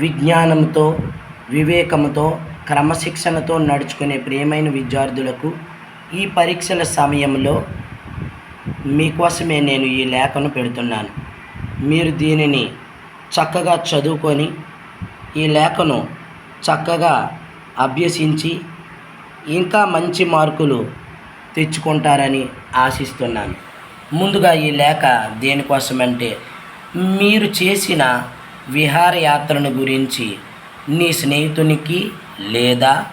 విజ్ఞానంతో వివేకంతో క్రమశిక్షణతో నడుచుకునే ప్రియమైన విద్యార్థులకు ఈ పరీక్షల సమయంలో మీకోసమే నేను ఈ లేఖను పెడుతున్నాను. మీరు దీనిని చక్కగా చదువుకొని ఈ లేఖను చక్కగా అభ్యసించి ఇంకా మంచి మార్కులు తెచ్చుకుంటారని ఆశిస్తున్నాను. ముందుగా ఈ లేఖ దేనికోసమంటే మీరు చేసిన విహారయాత్రను గురించి నీ స్నేహితునికి లేదా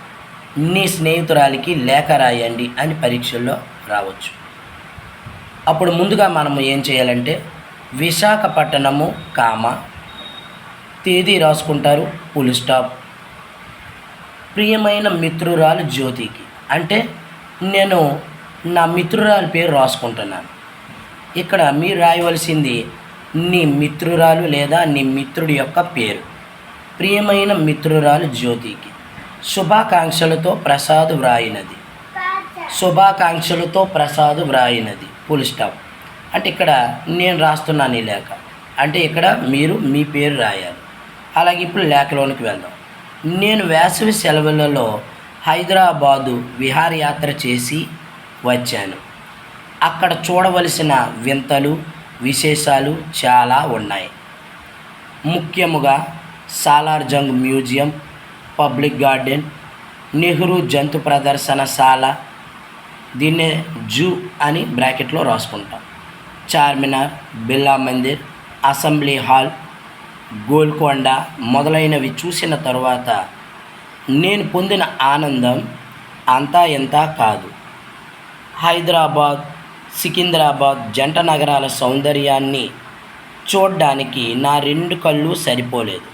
నీ స్నేహితురాలికి లేఖ రాయండి అని పరీక్షల్లో రావచ్చు. అప్పుడు ముందుగా మనము ఏం చేయాలంటే విశాఖపట్నము కామ తేదీ రాసుకుంటారు పులి స్టాప్ ప్రియమైన మిత్రురాలు జ్యోతికి. అంటే నేను నా మిత్రురాలి పేరు రాసుకుంటున్నాను. ఇక్కడ మీరు రాయవలసింది నీ మిత్రురాలు లేదా నీ మిత్రుడి యొక్క పేరు. ప్రియమైన మిత్రురాలు జ్యోతికి. శుభాకాంక్షలతో ప్రసాద్ వ్రాయినది. శుభాకాంక్షలతో ప్రసాద్ వ్రాయినది. ఫుల్ స్టాప్ అంటే ఇక్కడ నేను రాస్తున్నాను ఈ లేఖ. అంటే ఇక్కడ మీరు మీ పేరు రాయాలి. అలాగే ఇప్పుడు లేఖలోనికి వెళ్దాం. నేను వేసవి సెలవులలో హైదరాబాదు విహారయాత్ర చేసి వచ్చాను. అక్కడ చూడవలసిన వింతలు విశేషాలు చాలా ఉన్నాయి. ముఖ్యముగా Salar Jung museum public garden Nehru జంతు ప్రదర్శనశాల దీన్నే జూ అని బ్రాకెట్లో రాసుకుంటాం. చార్మినార్ బిర్లా మందిర్ అసెంబ్లీ హాల్ గోల్కొండ మొదలైనవి చూసిన తరువాత నేను పొందిన ఆనందం అంతా ఎంత కాదు. హైదరాబాద్ సికింద్రాబాద్ జంట నగరాల సౌందర్యాన్ని చూడ్డానికి నా రెండు కళ్ళు సరిపోలేదు.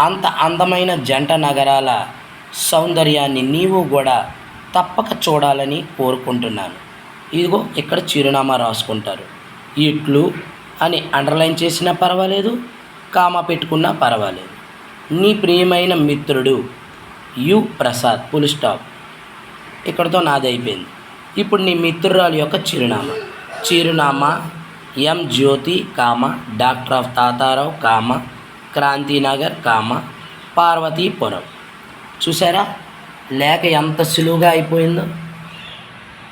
అంత అందమైన జంట నగరాల సౌందర్యాన్ని నీవు కూడా తప్పక చూడాలని కోరుకుంటున్నాను. ఇదిగో ఇక్కడ చిరునామా రాసుకుంటారు. ఇట్లు అని అండర్లైన్ చేసినా పర్వాలేదు కామా పెట్టుకున్నా పర్వాలేదు. నీ ప్రియమైన మిత్రుడు యు ప్రసాద్ ఫుల్ స్టాప్ ఇక్కడతో నాది అయిపోయింది. ఇప్పుడు నీ మిత్రురాలు యొక్క చిరునామా. చిరునామా M Jyothi comma doctor of Tatarao comma Kranthinagar comma Parvathipuram చూసారా? లేఖ ఎంత సులువుగా అయిపోయిందో?